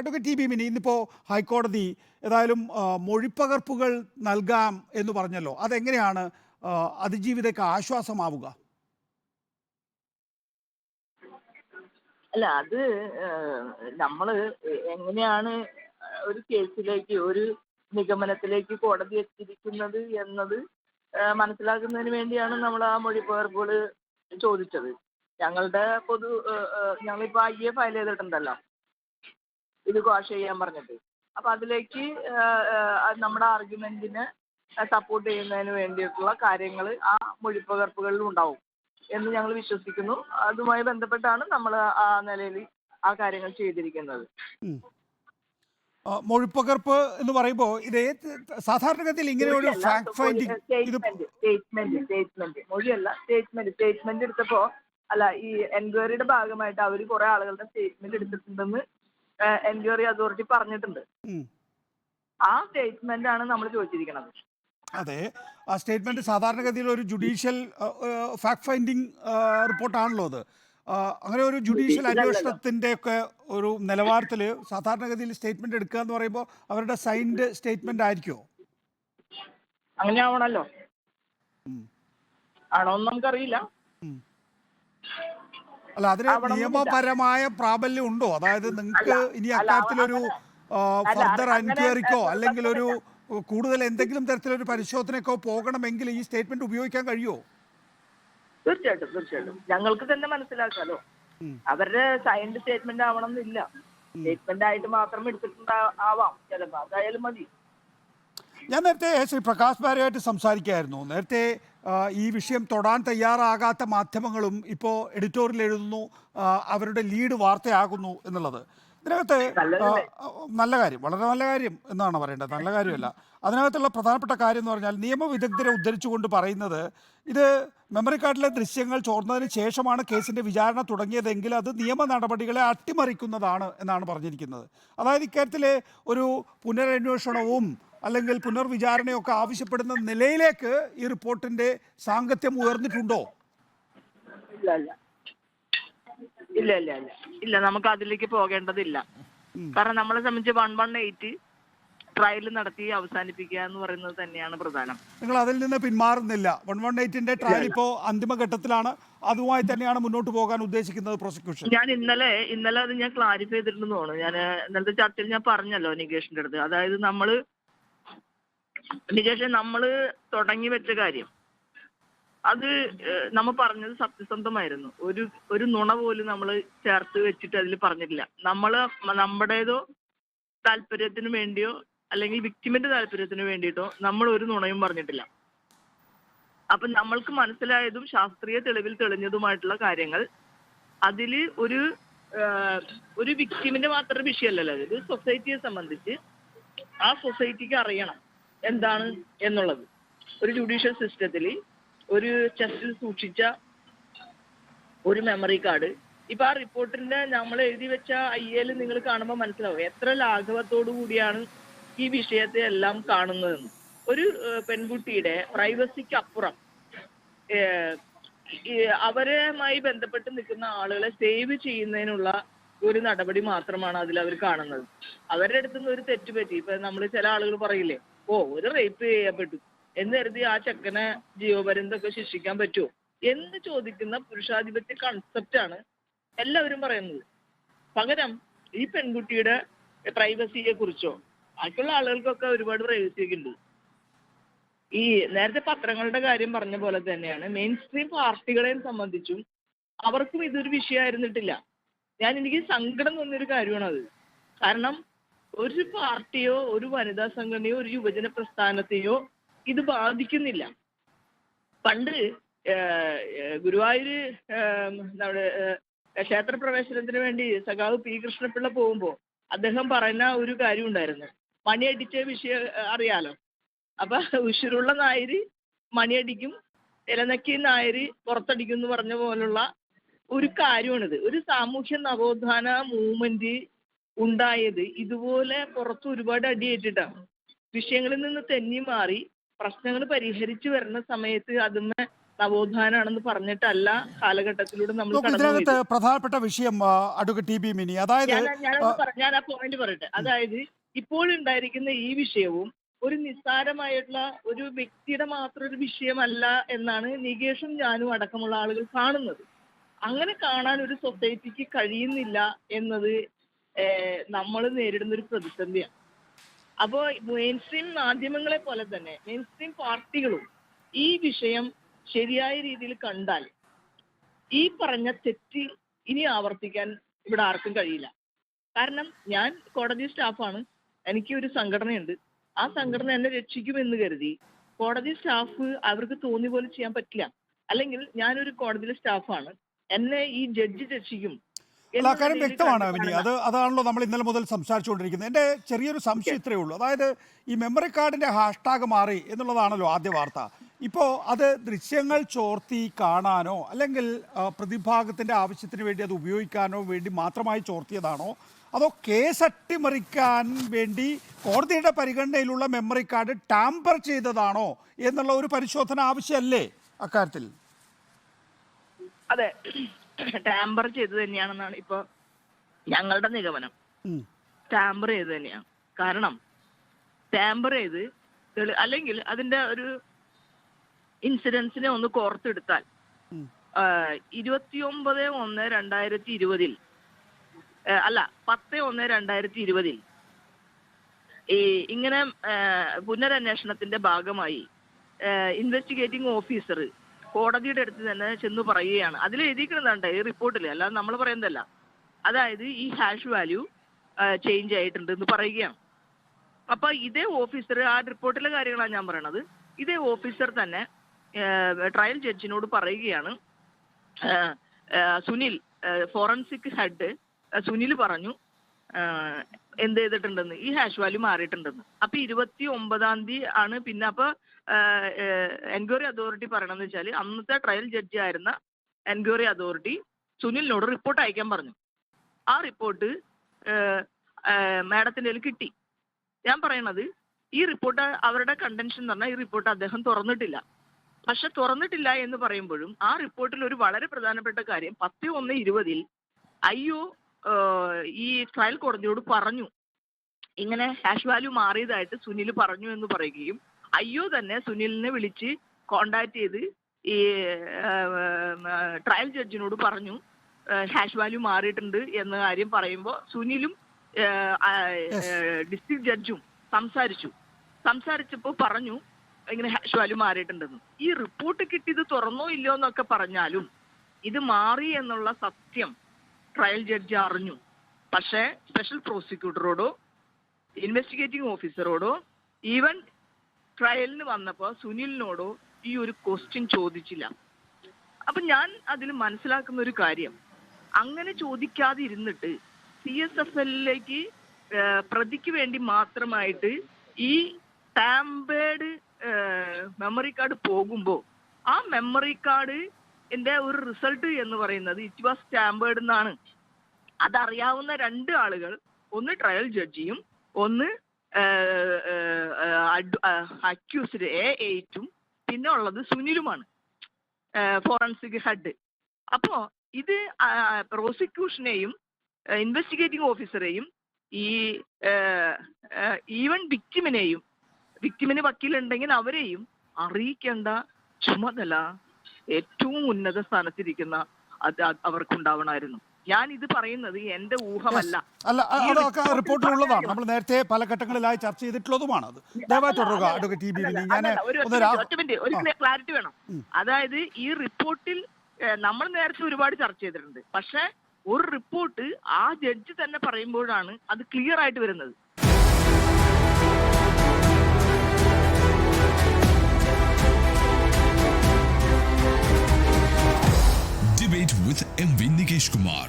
Advocate T B mini ഇന്നിപ്പോൾ ഹൈക്കോടതി ഏതായാലും മൊഴിപ്പകർപ്പുകൾ നൽകാം എന്ന് പറഞ്ഞല്ലോ. അതെങ്ങനെയാണ് അതിജീവിതയ്ക്ക് ആശ്വാസമാവുക? അല്ല അത് നമ്മൾ എങ്ങനെയാണ് ഒരു കേസിലേക്ക് ഒരു നിഗമനത്തിലേക്ക് കോടതി എത്തിയിരിക്കുന്നത് എന്നത് മനസ്സിലാക്കുന്നതിന് വേണ്ടിയാണ് നമ്മൾ ആ മൊഴിപ്പകർപ്പുകൾ ചോദിച്ചത്. ഞങ്ങളുടെ പൊതു ഞങ്ങളിപ്പോൾ ഐ എ ഫയൽ ചെയ്തിട്ടുണ്ടല്ലോ. ഇത് ക്വാഷ് ചെയ്യാൻ പറഞ്ഞിട്ട്. അപ്പൊ അതിലേക്ക് നമ്മുടെ ആർഗ്യുമെന്റിനെ സപ്പോർട്ട് ചെയ്യുന്നതിന് വേണ്ടിയിട്ടുള്ള കാര്യങ്ങൾ ആ മൊഴിപ്പകർപ്പുകളിൽ ഉണ്ടാവും എന്ന് ഞങ്ങൾ വിശ്വസിക്കുന്നു. അതുമായി ബന്ധപ്പെട്ടാണ് നമ്മൾ ആ നിലയിൽ ആ കാര്യങ്ങൾ ചെയ്തിരിക്കുന്നത്. മൊഴിപ്പകർപ്പ് എന്ന് പറയുമ്പോൾ ഇത് സാധാരണഗതിയിൽ ഇങ്ങനെയുള്ള ഒരു ഫാക്ട് ഫൈൻഡിങ് ഇത് സ്റ്റേറ്റ്മെന്റ് സ്റ്റേറ്റ്മെന്റ് മൊഴിയല്ല സ്റ്റേറ്റ്മെന്റ് സ്റ്റേറ്റ്മെന്റ് എടുത്തപ്പോ അല്ല ഈ എൻക്വയറിയുടെ ഭാഗമായിട്ട് അവർ കുറെ ആളുകളുടെ സ്റ്റേറ്റ്മെന്റ് എടുത്തിട്ടുണ്ടെന്ന് എൻക്വയറി അതോറിറ്റി പറഞ്ഞിട്ടുണ്ട്. ആ സ്റ്റേറ്റ്മെന്റ് ആണ് നമ്മൾ ചോദിച്ചിരിക്കുന്നത് അതെ. ആ സ്റ്റേറ്റ്മെന്റ് സാധാരണഗതിയിൽ ഒരു ജുഡീഷ്യൽ ഫാക്ട് ഫൈൻഡിങ് റിപ്പോർട്ടാണല്ലോ അത്. അങ്ങനെ ഒരു ജുഡീഷ്യൽ. അന്വേഷണത്തിന്റെ ഒക്കെ ഒരു നിലവാരത്തിൽ സാധാരണഗതിയിൽ സ്റ്റേറ്റ്മെന്റ് എടുക്കുക എന്ന് പറയുമ്പോൾ അവരുടെ സൈൻഡ് സ്റ്റേറ്റ്മെന്റ് ആയിരിക്കോ അങ്ങനെ ആവണല്ലോ ആണോ നമുക്കറിയില്ല. അല്ല അതിന് നിയമപരമായ പ്രാബല്യം ഉണ്ടോ? അതായത് നിങ്ങൾക്ക് ഇനി അക്കാര്യത്തിലൊരു ഫർദർ എൻക്വയറിക്കോ അല്ലെങ്കിൽ ഒരു കൂടുതൽ എന്തെങ്കിലും തരത്തിലൊരു പരിശോധനക്കോ പോകണമെങ്കിൽ ഈ സ്റ്റേറ്റ്മെന്റ് ഉപയോഗിക്കാൻ കഴിയുമോ? തീർച്ചയായിട്ടും തീർച്ചയായിട്ടും. ഞങ്ങൾക്ക് തന്നെ മനസ്സിലാക്കാലോ. അവരുടെ സൈൻഡ് സ്റ്റേറ്റ്മെന്റ് ആവണം എന്നില്ല സ്റ്റേറ്റ്മെന്റ് ആയിട്ട് മാത്രം എടുത്തിട്ടുണ്ടാവാം ചിലപ്പോ അതായാലും മതി. ഞാൻ നേരത്തെ ശ്രീ പ്രകാശ് ബാരയായിട്ട് സംസാരിക്കുകയായിരുന്നു. നേരത്തെ ഈ വിഷയം തൊടാൻ തയ്യാറാകാത്ത മാധ്യമങ്ങളും ഇപ്പോൾ എഡിറ്റോറിയൽ എഴുതുന്നു അവരുടെ ലീഡ് വാർത്തയാകുന്നു എന്നുള്ളത്. ഇതിനകത്ത് നല്ല കാര്യം. വളരെ നല്ല കാര്യം എന്നാണ് പറയേണ്ടത്. നല്ല കാര്യമല്ല. അതിനകത്തുള്ള പ്രധാനപ്പെട്ട കാര്യം എന്ന് പറഞ്ഞാൽ നിയമവിദഗ്ധരെ ഉദ്ധരിച്ചുകൊണ്ട് പറയുന്നത് ഇത് മെമ്മറി കാർഡിലെ ദൃശ്യങ്ങൾ ചോർന്നതിന് ശേഷമാണ് കേസിന്റെ വിചാരണ തുടങ്ങിയതെങ്കിൽ അത് നിയമ നടപടികളെ അട്ടിമറിക്കുന്നതാണ് എന്നാണ് പറഞ്ഞിരിക്കുന്നത്. അതായത് ഇക്കാര്യത്തിൽ ഒരു പുനരന്വേഷണവും അല്ലെങ്കിൽ പുനർവിചാരണയൊക്കെ ആവശ്യപ്പെടുന്ന നിലയിലേക്ക് ഈ റിപ്പോർട്ടിന്റെ സാങ്കത്യം ഉയർന്നിട്ടുണ്ടോ? ഇല്ല ഇല്ല. ഇല്ല ഇല്ല നമുക്ക് അതിലേക്ക് പോകേണ്ടതില്ല. കാരണം നമ്മളെ സംബന്ധിച്ച് വൺ വൺ എയ്റ്റ് ട്രയൽ നടത്തി അവസാനിപ്പിക്കുക എന്ന് പറയുന്നത് തന്നെയാണ് പ്രധാനം. നിങ്ങൾ അതിൽ നിന്ന് പിന്മാറുന്നില്ല. വൺ വൺ എയ്റ്റിന്റെ ട്രയൽ ഇപ്പോ അന്തിമഘട്ടത്തിലാണ്. അതുമായി തന്നെയാണ് മുന്നോട്ട് പോകാൻ ഉദ്ദേശിക്കുന്നത് പ്രോസിക്യൂഷൻ ഞാൻ ഇന്നലെ ഇന്നലെ അത് ഞാൻ ക്ലാരിഫൈ ചെയ്തിട്ടുണ്ടെന്ന് തോന്നുന്നു. ഞാൻ ഇന്നലത്തെ ചർച്ചയിൽ ഞാൻ പറഞ്ഞല്ലോ നികേഷിന്റെ അടുത്ത്. അതായത് നമ്മൾ നികേഷ് നമ്മൾ തുടങ്ങി വെച്ച കാര്യം. അത് നമ്മൾ പറഞ്ഞത് സത്യസന്ധമായിരുന്നു. ഒരു ഒരു നുണ പോലും നമ്മൾ ചേർത്ത് വെച്ചിട്ട് അതിൽ പറഞ്ഞിട്ടില്ല. നമ്മൾ മ- നമ്മുടേതോ താല്പര്യത്തിന് വേണ്ടിയോ അല്ലെങ്കിൽ വിക്ടിമിന്റെ താല്പര്യത്തിന് വേണ്ടിയിട്ടോ നമ്മൾ ഒരു നുണയും പറഞ്ഞിട്ടില്ല. അപ്പൊ നമ്മൾക്ക് മനസ്സിലായതും ശാസ്ത്രീയ തെളിവിൽ തെളിഞ്ഞതുമായിട്ടുള്ള കാര്യങ്ങൾ അതിൽ ഒരു ഒരു വിക്ടിമിന്റെ മാത്രം വിഷയമല്ലല്ലോ. ഇത് സൊസൈറ്റിയെ സംബന്ധിച്ച് ആ സൊസൈറ്റിക്ക് അറിയണം. എന്താണ് എന്നുള്ളത്. ഒരു ജുഡീഷ്യൽ സിസ്റ്റത്തിൽ ഒരു ചെസ്റ്റിൽ സൂക്ഷിച്ച ഒരു മെമ്മറി കാർഡ് ഇപ്പൊ ആ റിപ്പോർട്ടിന്റെ നമ്മൾ എഴുതി വെച്ച ഐ എൽ നിങ്ങൾ കാണുമ്പോൾ മനസ്സിലാവും എത്ര ലാഘവത്തോടു കൂടിയാണ് ഈ വിഷയത്തെ എല്ലാം കാണുന്നതെന്ന്. ഒരു പെൺകുട്ടിയുടെ പ്രൈവസിക്ക് അപ്പുറം അവരുമായി ബന്ധപ്പെട്ട് നിൽക്കുന്ന ആളുകളെ സേവ് ചെയ്യുന്നതിനുള്ള ഒരു നടപടി മാത്രമാണ് അതിൽ അവർ കാണുന്നത്. അവരുടെ അടുത്തുനിന്ന് ഒരു തെറ്റ് പറ്റി ഇപ്പൊ നമ്മൾ ചില ആളുകൾ പറയില്ലേ ഓ ഒരു റേപ്പ് ചെയ്യപ്പെട്ടു. എന്ന് കരുതി ആ ചെക്കനെ ജീവപര്യന്തൊക്കെ ശിക്ഷിക്കാൻ പറ്റുമോ? എന്ന് ചോദിക്കുന്ന പുരുഷാധിപത്യ കൺസെപ്റ്റ് ആണ് എല്ലാവരും പറയുന്നത്. പകരം ഈ പെൺകുട്ടിയുടെ പ്രൈവസിയെ കുറിച്ചോ ബാക്കിയുള്ള ആളുകൾക്കൊക്കെ ഒരുപാട് പ്രൈവസി ഒക്കെ ഉണ്ട്. ഈ നേരത്തെ പത്രങ്ങളുടെ കാര്യം പറഞ്ഞ പോലെ തന്നെയാണ് മെയിൻ സ്ട്രീം പാർട്ടികളെയും സംബന്ധിച്ചും അവർക്കും ഇതൊരു വിഷയമായിരുന്നിട്ടില്ല. ഞാൻ എനിക്ക് സങ്കടം തോന്നിയൊരു കാര്യമാണ് അത് കാരണം ഒരു പാർട്ടിയോ ഒരു വനിതാ സംഘടനയോ ഒരു യുവജന പ്രസ്ഥാനത്തെയോ ഇത് ബാധിക്കുന്നില്ല. പണ്ട് ഗുരുവായൂര് നമ്മുടെ ക്ഷേത്രപ്രവേശനത്തിന് വേണ്ടി സഖാവ് പി. കൃഷ്ണപിള്ള പോകുമ്പോ അദ്ദേഹം പറയുന്ന ഒരു കാര്യം ഉണ്ടായിരുന്നു. മണിയടിച്ച വിഷയം അറിയാലോ? അപ്പൊ ഉശിരുള്ള നായര് മണിയടിക്കും ഇലനക്കി നായര് പുറത്തടിക്കും എന്ന് പറഞ്ഞ പോലുള്ള ഒരു കാര്യമാണിത്. ഒരു സാമൂഹ്യ നവോത്ഥാന മൂവ്മെന്റ് ഉണ്ടായത് ഇതുപോലെ പുറത്ത് ഒരുപാട് അടിയേറ്റിട്ടാണ് വിഷയങ്ങളിൽ നിന്ന് തെന്നി മാറി പ്രശ്നങ്ങൾ പരിഹരിച്ചു വരുന്ന സമയത്ത് അതുമ്മെ നവോത്ഥാനാണെന്ന് പറഞ്ഞിട്ടല്ല കാലഘട്ടത്തിലൂടെ നമ്മൾ ഇതിനകത്ത് പ്രധാനപ്പെട്ട വിഷയം ടി ബി മിനി. അതായത് ഞാൻ ആ പോയിന്റ് പറയട്ടെ. അതായത് ഇപ്പോഴുണ്ടായിരിക്കുന്ന ഈ വിഷയവും ഒരു നിസ്സാരമായിട്ടുള്ള ഒരു വ്യക്തിയുടെ മാത്രം ഒരു വിഷയമല്ല എന്നാണ് നികേഷും ഞാനും അടക്കമുള്ള ആളുകൾ കാണുന്നത്. അങ്ങനെ കാണാൻ ഒരു സൊസൈറ്റിക്ക് കഴിയുന്നില്ല എന്നത് നമ്മൾ നേരിടുന്ന ഒരു പ്രതിസന്ധിയാണ് അപ്പോ മെയിൻ സ്ട്രീം മാധ്യമങ്ങളെ പോലെ തന്നെ മെയിൻ സ്ട്രീം പാർട്ടികളും ഈ വിഷയം ശരിയായ രീതിയിൽ കണ്ടാൽ ഈ പറഞ്ഞ തെറ്റ് ഇനി ആവർത്തിക്കാൻ ഇവിടെ ആർക്കും കഴിയില്ല. കാരണം ഞാൻ കോടതി സ്റ്റാഫാണ് എനിക്ക് ഒരു സംഘടനയുണ്ട്. ആ സംഘടന എന്നെ രക്ഷിക്കുമെന്ന് കരുതി കോടതി സ്റ്റാഫ് അവർക്ക് തോന്നിയ പോലെ ചെയ്യാൻ പറ്റില്ല. അല്ലെങ്കിൽ ഞാനൊരു കോടതിയിലെ സ്റ്റാഫാണ്. എന്നെ ഈ ജഡ്ജ് രക്ഷിക്കും. അല്ല കാര്യം വ്യക്തമാണ് കണ്ട് അത് അതാണല്ലോ നമ്മൾ ഇന്നലെ മുതൽ സംസാരിച്ചുകൊണ്ടിരിക്കുന്നത്. എന്റെ ചെറിയൊരു സംശയം ഇത്രയേ ഉള്ളൂ. അതായത് ഈ മെമ്മറി കാർഡിന്റെ ഹാഷ്ടാഗ് മാറി എന്നുള്ളതാണല്ലോ ആദ്യ വാർത്ത. ഇപ്പോൾ അത് ദൃശ്യങ്ങൾ ചോർത്തി കാണാനോ അല്ലെങ്കിൽ പ്രതിഭാഗത്തിന്റെ പ്രതിഭാഗത്തിന്റെ ആവശ്യത്തിന് വേണ്ടി അത് ഉപയോഗിക്കാനോ വേണ്ടി മാത്രമായി ചോർത്തിയതാണോ? അതോ കേസ് അട്ടിമറിക്കാൻ വേണ്ടി കോടതിയുടെ പരിഗണനയിലുള്ള മെമ്മറി കാർഡ് ടാമ്പർ ചെയ്തതാണോ എന്നുള്ള ഒരു പരിശോധന ആവശ്യമല്ലേ അക്കാര്യത്തിൽ? അതെ. ടാമ്പർ ചെയ്ത് തന്നെയാണെന്നാണ് ഇപ്പൊ ഞങ്ങളുടെ നിഗമനം. ടാമ്പർ ചെയ്ത് തന്നെയാണ് കാരണം ടാമ്പർ ചെയ്ത് അല്ലെങ്കിൽ അതിന്റെ ഒരു ഇൻസിഡൻസിനെ ഒന്ന് കോർത്തെടുത്താൽ. ഇരുപത്തിയൊമ്പത് ഒന്ന് രണ്ടായിരത്തി ഇരുപതിൽ അല്ല പത്ത് ഒന്ന് രണ്ടായിരത്തി ഇരുപതിൽ ഈ ഇങ്ങനെ പുനരന്വേഷണത്തിന്റെ ഭാഗമായി ഇൻവെസ്റ്റിഗേറ്റിംഗ് ഓഫീസർ കോടതിയുടെ അടുത്ത് തന്നെ ചെന്ന് പറയുകയാണ്. അതിൽ എഴുതിക്കുന്നതാണ് ഈ റിപ്പോർട്ടിൽ അല്ലാതെ നമ്മൾ പറയുന്നതല്ല. അതായത് ഈ ഹാഷ് വാല്യൂ ചേഞ്ച് ആയിട്ടുണ്ട് എന്ന് പറയുകയാണ്. അപ്പൊ ഇതേ ഓഫീസർ ആ റിപ്പോർട്ടിലെ കാര്യങ്ങളാണ് ഞാൻ പറയണത്. ഇതേ ഓഫീസർ തന്നെ ട്രയൽ ജഡ്ജിനോട് പറയുകയാണ്. സുനിൽ ഫോറൻസിക് ഹെഡ് സുനിൽ പറഞ്ഞു എന്ത് ചെയ്തിട്ടുണ്ടെന്ന് ഈ ഹാഷ് വാല്യൂ മാറിയിട്ടുണ്ടെന്ന്. അപ്പൊ ഇരുപത്തി ഒമ്പതാം തീയതി ആണ് പിന്നെ അപ്പൊ എൻക്വയറി അതോറിറ്റി പറയണമെന്ന് വെച്ചാൽ അന്നത്തെ ട്രയൽ ജഡ്ജി ആയിരുന്ന എൻക്വയറി അതോറിറ്റി സുനിലിനോട് റിപ്പോർട്ട് അയക്കാൻ പറഞ്ഞു. ആ റിപ്പോർട്ട് മാഡത്തിന്റെ കയ്യിൽ കിട്ടി. ഞാൻ പറയണത് ഈ റിപ്പോർട്ട് അവരുടെ കണ്ടൻഷൻ എന്ന് പറഞ്ഞാൽ ഈ റിപ്പോർട്ട് അദ്ദേഹം തുറന്നിട്ടില്ല. പക്ഷെ തുറന്നിട്ടില്ല എന്ന് പറയുമ്പോഴും ആ റിപ്പോർട്ടിൽ ഒരു വളരെ പ്രധാനപ്പെട്ട കാര്യം പത്ത് ഒന്ന് ഇരുപതിൽ അയ്യോ ഈ ട്രയൽ കോടതിയോട് പറഞ്ഞു. ഇങ്ങനെ ഹാഷ് വാല്യൂ മാറിയതായിട്ട് സുനിൽ പറഞ്ഞു എന്ന് പറയുകയും അയ്യോ തന്നെ സുനിലിനെ വിളിച്ച് കോണ്ടാക്ട് ചെയ്ത് ഈ ട്രയൽ ജഡ്ജിനോട് പറഞ്ഞു ഹാഷ് വാല്യൂ മാറിയിട്ടുണ്ട് എന്ന കാര്യം പറയുമ്പോൾ സുനിലും ഡിസ്ട്രിക്ട് ജഡ്ജും സംസാരിച്ചു. സംസാരിച്ചപ്പോൾ പറഞ്ഞു ഇങ്ങനെ ഹാഷ് വാല്യൂ മാറിയിട്ടുണ്ടെന്ന്. ഈ റിപ്പോർട്ട് കിട്ടിയത് തുറന്നോ ഇല്ലയോ എന്നൊക്കെ പറഞ്ഞാലും ഇത് മാറി എന്നുള്ള സത്യം ട്രയൽ ജഡ്ജി അറിഞ്ഞു. പക്ഷേ സ്പെഷ്യൽ പ്രോസിക്യൂട്ടറോടോ ഇൻവെസ്റ്റിഗേറ്റിംഗ് ഓഫീസറോടോ ഈവൻ ട്രയലിന് വന്നപ്പോൾ സുനിലിനോടോ ഈ ഒരു ക്വസ്റ്റ്യൻ ചോദിച്ചില്ല. അപ്പൊ ഞാൻ അതിൽ മനസ്സിലാക്കുന്ന ഒരു കാര്യം. അങ്ങനെ ചോദിക്കാതെ ഇരുന്നിട്ട് സി എസ് എഫ് എല്ലിലേക്ക് പ്രതിക്ക് വേണ്ടി മാത്രമായിട്ട് ഈ ടാമ്പേഡ് മെമ്മറി കാർഡ് പോകുമ്പോൾ ആ മെമ്മറി കാർഡ് എന്റെ ഒരു റിസൾട്ട് എന്ന് പറയുന്നത് ഇറ്റ് വാസ് സ്റ്റാമ്പേർഡ് എന്നാണ്. അതറിയാവുന്ന രണ്ട് ആളുകൾ ഒന്ന് ട്രയൽ ജഡ്ജിയും ഒന്ന് അക്യൂസ്ഡ് എ എയ്റ്റും പിന്നെ ഉള്ളത് സുനിലുമാണ് ഫോറൻസിക് ഹെഡ്. അപ്പോ ഇത് പ്രോസിക്യൂഷനെയും ഇൻവെസ്റ്റിഗേറ്റിംഗ് ഓഫീസറെയും ഈ ഈവൻ വിക്ടിമിനെയും വിക്ടിമിന് വക്കീലുണ്ടെങ്കിൽ അവരെയും അറിയിക്കേണ്ട ചുമതല ഏറ്റവും ഉന്നത സ്ഥാനത്തിരിക്കുന്ന അത് അവർക്കുണ്ടാവണമായിരുന്നു ഞാൻ ഇത് പറയുന്നത് എന്റെ ഊഹമല്ല. അല്ല അതൊക്കെ റിപ്പോർട്ടിലുള്ളതാണ്. നമ്മൾ നേരത്തെ പല ഘട്ടങ്ങളിലായി ചർച്ച ചെയ്തിട്ടുള്ളതുമാണ് അത്. ദയവായി തുടരുക അഡ്വക്കേറ്റ് ഞാൻ ഒരു ക്ലാരിറ്റി വേണം. അതായത് ഈ റിപ്പോർട്ടിൽ നമ്മൾ നേരത്തെ ഒരുപാട് ചർച്ച ചെയ്തിട്ടുണ്ട്. പക്ഷെ ഒരു റിപ്പോർട്ട് ആ ജഡ്ജ് തന്നെ പറയുമ്പോഴാണ് അത് ക്ലിയർ ആയിട്ട് വരുന്നത്. with M V Nikesh Kumar